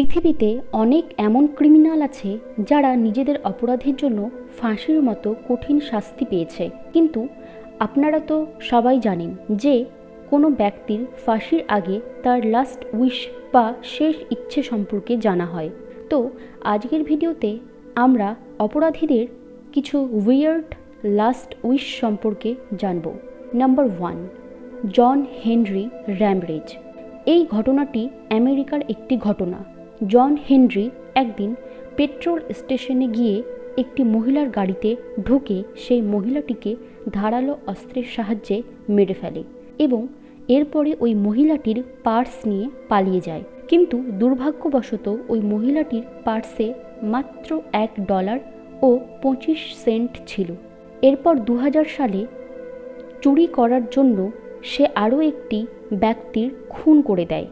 পৃথিবীতে অনেক এমন ক্রিমিনাল আছে যারা নিজেদের অপরাধের জন্য ফাঁসির মতো কঠিন শাস্তি পেয়েছে। কিন্তু আপনারা তো সবাই জানেন যে কোনো ব্যক্তির ফাঁসির আগে তার লাস্ট উইশ বা শেষ ইচ্ছে সম্পর্কে জানা হয়। তো আজকের ভিডিওতে আমরা অপরাধীদের কিছু উইয়ার্ড লাস্ট উইশ সম্পর্কে জানব। Number one John Henry Ramirez এই ঘটনাটি আমেরিকার একটি ঘটনা। জন হেনরি একদিন পেট্রোল স্টেশনে গিয়ে একটি মহিলার গাড়িতে ঢুকে সেই মহিলাটিকে ধারালো অস্ত্রের সাহায্যে মেরে ফেলে এবং এরপরে ওই মহিলাটির পার্স নিয়ে পালিয়ে যায়। কিন্তু দুর্ভাগ্যবশত ওই মহিলাটির পার্সে মাত্র এক ডলার ও পঁচিশ সেন্ট ছিল। এরপর দু হাজার সালে চুরি করার জন্য সে আরও একটি ব্যক্তির খুন করে দেয়।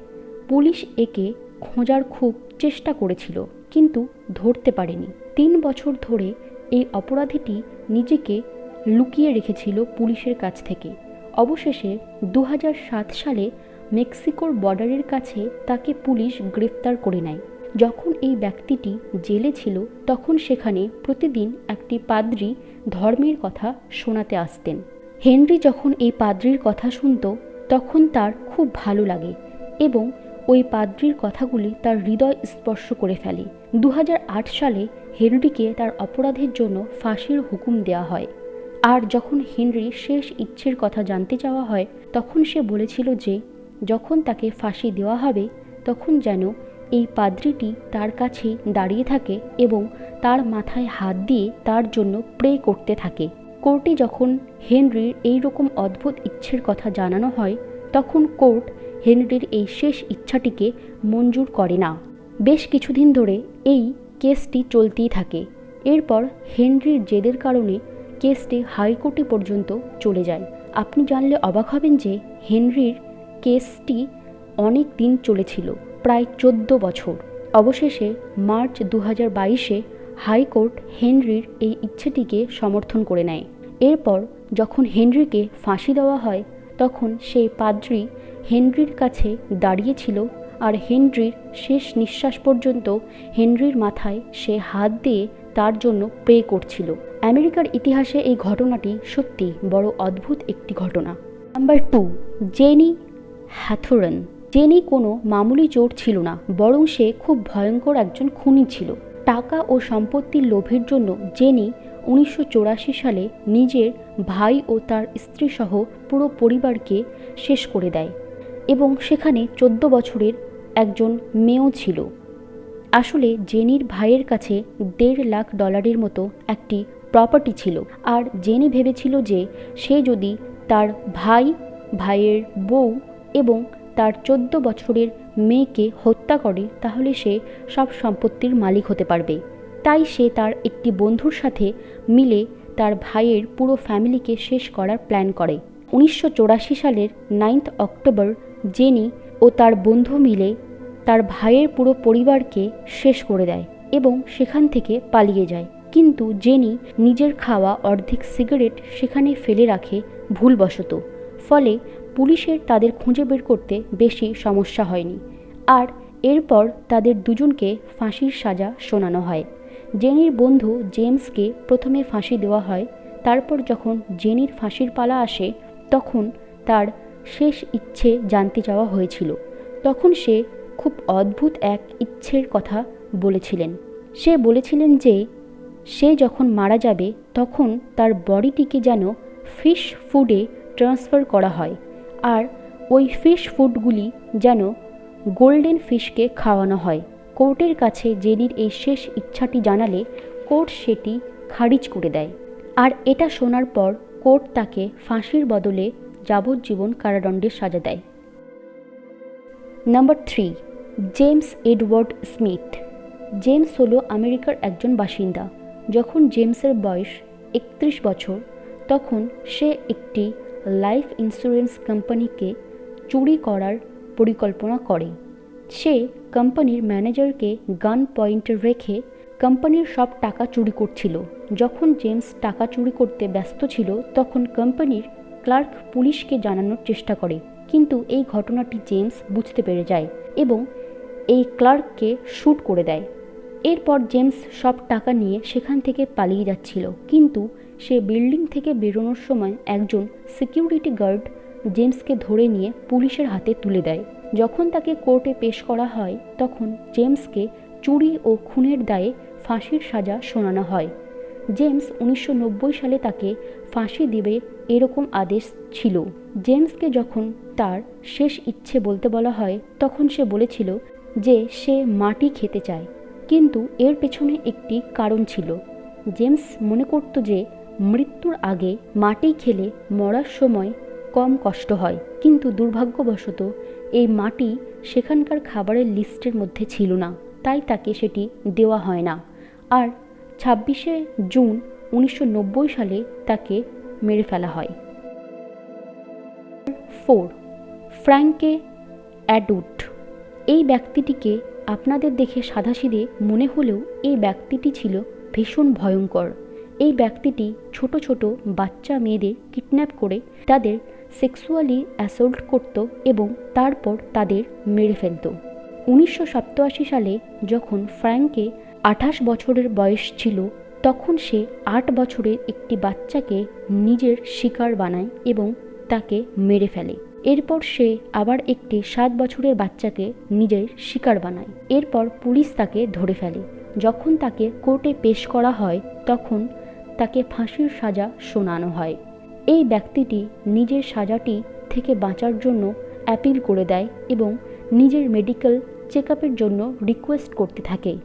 পুলিশ একে খোঁজার খুব চেষ্টা করেছিল, কিন্তু ধরতে পারেনি। তিন বছর ধরে এই অপরাধীটি নিজেকে লুকিয়ে রেখেছিল পুলিশের কাছ থেকে। অবশেষে দু হাজার সাত সালে মেক্সিকোর বর্ডারের কাছে তাকে পুলিশ গ্রেফতার করে নেয়। যখন এই ব্যক্তিটি জেলে ছিল, তখন সেখানে প্রতিদিন একটি পাদ্রী ধর্মের কথা শোনাতে আসতেন। হেনরি যখন এই পাদ্রির কথা শুনত, তখন তার খুব ভালো লাগে এবং ওই পাদ্রির কথাগুলি তার হৃদয় স্পর্শ করে ফেলে। দু হাজার আট সালে হেনরিকে তার অপরাধের জন্য ফাঁসির হুকুম দেওয়া হয়। আর যখন হেনরি শেষ ইচ্ছের কথা জানতে চাওয়া হয়, তখন সে বলেছিল যে, যখন তাকে ফাঁসি দেওয়া হবে, তখন যেন এই পাদ্রিটি তার কাছে দাঁড়িয়ে থাকে এবং তার মাথায় হাত দিয়ে তার জন্য প্রে করতে থাকে। কোর্টে যখন হেনরির এই রকম অদ্ভুত ইচ্ছের কথা জানানো হয়, তখন কোর্ট হেনরির এই শেষ ইচ্ছাটিকে মঞ্জুর করে না। বেশ কিছুদিন ধরে এই কেসটি চলতেই থাকে। এরপর হেনরির জেদের কারণে কেসটি হাইকোর্টে পর্যন্ত চলে যায়। আপনি জানলে অবাক হবেন যে হেনরির কেসটি অনেক দিন চলেছিল, প্রায় চোদ্দ বছর। অবশেষে মার্চ দু হাজার বাইশে হাইকোর্ট হেনরির এই ইচ্ছেটিকে সমর্থন করে নেয়। এরপর যখন হেনরিকে ফাঁসি দেওয়া হয় তখন সেই পাদ্রি হেনরির কাছে দাঁড়িয়েছিল আর হেনরির শেষ নিঃশ্বাস পর্যন্ত হেনরির মাথায় সে হাত দিয়ে তার জন্য প্রে করছিল। আমেরিকার ইতিহাসে এই ঘটনাটি সত্যি বড় অদ্ভুত একটি ঘটনা। Number two, Jenny Hawthorne. Jenny কোনো মামুলি চোর ছিল না, বরং সে খুব ভয়ঙ্কর একজন খুনি ছিল। টাকা ও সম্পত্তির লোভের জন্য জেনি উনিশশো চুরাশি সালে নিজের ভাই ও তার স্ত্রীসহ পুরো পরিবারকে শেষ করে দেয় এবং সেখানে চোদ্দ বছরের একজন মেয়েও ছিল। আসলে জেনির ভাইয়ের কাছে দেড় লাখ ডলারের মতো একটি প্রপার্টি ছিল। আর জেনি ভেবেছিল যে সে যদি তার ভাই, ভাইয়ের বউ এবং তার চোদ্দ বছরের মেয়েকে হত্যা করে, তাহলে সে সব সম্পত্তির মালিক হতে পারবে। তাই সে তার একটি বন্ধুর সাথে মিলে তার ভাইয়ের পুরো ফ্যামিলিকে শেষ করার প্ল্যান করে। উনিশশো চুরাশি সালের নাইন্থ অক্টোবর, জেনি ও তার বন্ধু মিলে তার ভাইয়ের পুরো পরিবারকে শেষ করে দেয় এবং সেখান থেকে পালিয়ে যায়। কিন্তু জেনি নিজের খাওয়া অর্ধেক সিগারেট সেখানে ফেলে রাখে ভুলবশত। ফলে পুলিশের তাদের খুঁজে বের করতে বেশি সমস্যা হয়নি। আর এরপর তাদের দুজনকে ফাঁসির সাজা শোনানো হয়। জেনির বন্ধু জেমসকে প্রথমে ফাঁসি দেওয়া হয়, তারপর যখন জেনির ফাঁসির পালা আসে, তখন তার শেষ ইচ্ছে জানতে চাওয়া হয়েছিল। তখন সে খুব অদ্ভুত এক ইচ্ছের কথা বলেছিলেন। সে বলেছিলেন যে, সে যখন মারা যাবে, তখন তার বডিটিকে যেন ফিশ ফুডে ট্রান্সফার করা হয়, আর ওই ফিশ ফুডগুলি যেন গোল্ডেন ফিশকে খাওয়ানো হয়। কোর্টের কাছে জেনির এই শেষ ইচ্ছাটি জানালে কোর্ট সেটি খারিজ করে দেয়। আর এটা শোনার পর কোর্ট তাকে ফাঁসির বদলে যাবজ্জীবন কারাদণ্ডের সাজা দেয়। Number three, James Edward Smith. James হলো আমেরিকার একজন বাসিন্দা। যখন জেমসের বয়স একত্রিশ বছর, তখন সে একটি লাইফ ইন্স্যুরেন্স কোম্পানিকে চুরি করার পরিকল্পনা করে। সে কোম্পানির ম্যানেজারকে গান পয়েন্টে রেখে কোম্পানির সব টাকা চুরি করছিল। যখন জেমস টাকা চুরি করতে ব্যস্ত ছিল, তখন কোম্পানির ক্লার্ক পুলিশকে জানানোর চেষ্টা করে। কিন্তু এই ঘটনাটি জেমস বুঝতে পেরে যায় এবং এই ক্লার্ককে শ্যুট করে দেয়। এরপর জেমস সব টাকা নিয়ে সেখান থেকে পালিয়ে যাচ্ছিল। কিন্তু সে বিল্ডিং থেকে বেরোনোর সময় একজন সিকিউরিটি গার্ড জেমসকে ধরে নিয়ে পুলিশের হাতে তুলে দেয়। যখন তাকে কোর্টে পেশ করা হয়, তখন জেমসকে চুরি ও খুনের দায়ে ফাঁসির সাজা শোনানো হয়। জেমস উনিশশো নব্বই সালে তাকে ফাঁসি দিবে এরকম আদেশ ছিল। জেমসকে যখন তার শেষ ইচ্ছে বলতে বলা হয়, তখন সে বলেছিল যে সে মাটি খেতে চায়। কিন্তু এর পেছনে একটি কারণ ছিল। জেমস মনে করত যে মৃত্যুর আগে মাটি খেলে মরার সময় কম কষ্ট হয়। কিন্তু দুর্ভাগ্যবশত এই মাটি সেখানকার খাবারের লিস্টের মধ্যে ছিল না। তাই তাকে সেটি দেওয়া হয় না। আর ছাব্বিশে জুন উনিশশো নব্বই সালে তাকে মেরে ফেলা হয়। ফোর ফ্র্যাঙ্কে অ্যাডুট এই ব্যক্তিটিকে আপনাদের দেখে সাদাসিধে মনে হলেও এই ব্যক্তিটি ছিল ভীষণ ভয়ঙ্কর। এই ব্যক্তিটি ছোট ছোট বাচ্চা মেয়েদের কিডন্যাপ করে তাদের সেক্সুয়ালি অ্যাসল্ট করত এবং তারপর তাদের মেরে ফেলত। উনিশশো সালে যখন ফ্র্যাঙ্কে আঠাশ বছরের বয়স ছিল, তখন সে আট বছরের একটি বাচ্চাকে নিজের শিকার বানায় এবং তাকে মেরে ফেলে। এরপর সে আবার একটি সাত বছরের বাচ্চাকে নিজের শিকার বানায়। এরপর পুলিশ তাকে ধরে ফেলে। যখন তাকে কোর্টে পেশ করা হয়, তখন তাকে ফাঁসির সাজা শোনানো হয়। এই ব্যক্তিটি নিজের সাজাটি থেকে বাঁচার জন্য অ্যাপিল করে দেয় এবং নিজের মেডিকেল চেক জন্য রিকোয়েস্ট করতে থাকে।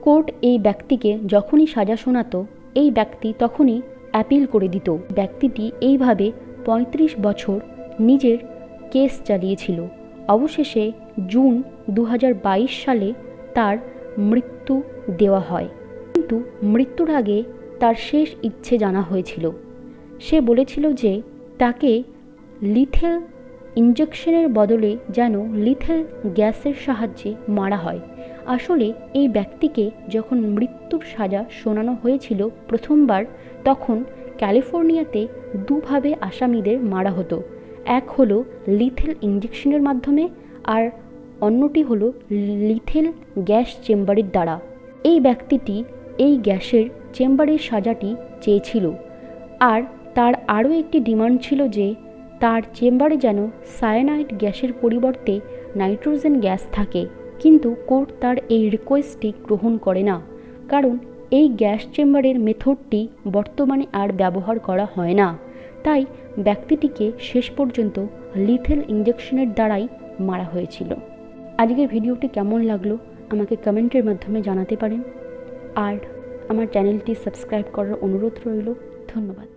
কোর্ট এই ব্যক্তিকে যখনই সাজা শোনাতো, এই ব্যক্তি তখনই অ্যাপিল করে দিত। ব্যক্তিটি এইভাবে ৩৫ বছর নিজের কেস চালিয়েছিল। অবশেষে জুন দু হাজার বাইশ সালে তার মৃত্যু দেওয়া হয়। কিন্তু মৃত্যুর আগে তার শেষ ইচ্ছে জানা হয়েছিল। সে বলেছিল যে তাকে লিথেল ইঞ্জেকশনের বদলে যেন লিথেল গ্যাসের সাহায্যে মারা হয়। আসলে এই ব্যক্তিকে যখন মৃত্যুর সাজা শোনানো হয়েছিল প্রথমবার, তখন ক্যালিফোর্নিয়াতে দুভাবে আসামিদের মারা হতো। এক হলো লিথেল ইঞ্জেকশনের মাধ্যমে আর অন্যটি হলো লিথেল গ্যাস চেম্বারের দ্বারা। এই ব্যক্তিটি এই গ্যাসের চেম্বারের সাজাটি চেয়েছিল। আর তার আরও একটি ডিমান্ড ছিল যে তার চেম্বারে যেন সায়ানাইড গ্যাসের পরিবর্তে নাইট্রোজেন গ্যাস থাকে, কিন্তু কোর্ট তার এই রিকোয়েস্টটি গ্রহণ করে না, কারণ এই গ্যাস চেম্বারের মেথডটি বর্তমানে আর ব্যবহার করা হয় না। তাই ব্যক্তিটিকে শেষ পর্যন্ত লিথেল ইঞ্জেকশনের দ্বারাই মারা হয়েছিল। আজকের ভিডিওটি কেমন লাগল আমাকে কমেন্টের মাধ্যমে জানাতে পারেন। আর আমার চ্যানেলটি সাবস্ক্রাইব করার অনুরোধ রইল। ধন্যবাদ।